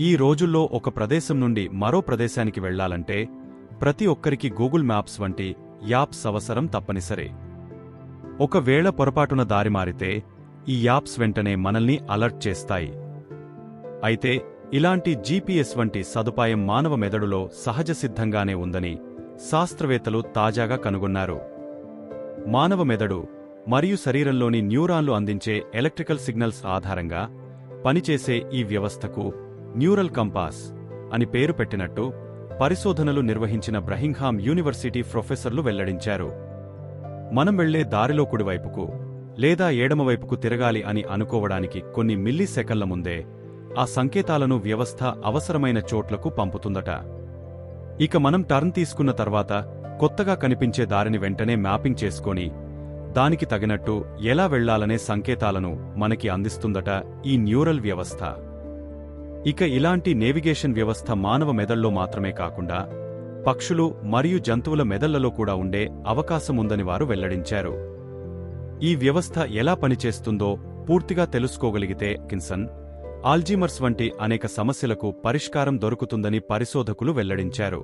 ఈ రోజుల్లో ఒక ప్రదేశం నుండి మరో ప్రదేశానికి వెళ్ళాలంటే ప్రతి ఒక్కరికి గూగుల్ మ్యాప్స్ వంటి యాప్స్ అవసరం తప్పనిసరి. ఒకవేళ పొరపాటున దారి మారితే ఈ యాప్స్ వెంటనే మనల్ని అలర్ట్ చేస్తాయి. అయితే ఇలాంటి జీపీఎస్ వంటి సదుపాయం మానవ మెదడులో సహజ సిద్ధంగానే ఉందని శాస్త్రవేత్తలు తాజాగా కనుగొన్నారు. మానవ మెదడు మరియు శరీరంలోని న్యూరాన్లు అందించే ఎలక్ట్రికల్ సిగ్నల్స్ ఆధారంగా పనిచేసే ఈ వ్యవస్థకు న్యూరల్ కంపాస్ అని పేరు పెట్టినట్టు పరిశోధనలు నిర్వహించిన బ్రహింగ్హామ్ యూనివర్సిటీ ప్రొఫెసర్లు వెల్లడించారు. మనం వెళ్ళే దారిలో కుడివైపుకు లేదా ఏడమవైపుకు తిరగాలి అని అనుకోవడానికి కొన్ని మిల్లీ సెకన్ల ముందే ఆ సంకేతాలను వ్యవస్థ అవసరమైన చోట్లకు పంపుతుందట. ఇక మనం టర్న్ తీసుకున్న తర్వాత కొత్తగా కనిపించే దారిని వెంటనే మ్యాపింగ్ చేసుకొని దానికి తగినట్టు ఎలా వెళ్ళాలనే సంకేతాలను మనకి అందిస్తుందట ఈ న్యూరల్ వ్యవస్థ. ఇక ఇలాంటి నేవిగేషన్ వ్యవస్థ మానవ మెదళ్ళో మాత్రమే కాకుండా పక్షులు మరియు జంతువుల మెదళ్ళలో కూడా ఉండే అవకాశముందని వారు వెల్లడించారు. ఈ వ్యవస్థ ఎలా పనిచేస్తుందో పూర్తిగా తెలుసుకోగలిగితే కిన్సన్ ఆల్జీమర్స్ వంటి అనేక సమస్యలకు పరిష్కారం దొరుకుతుందని పరిశోధకులు వెల్లడించారు.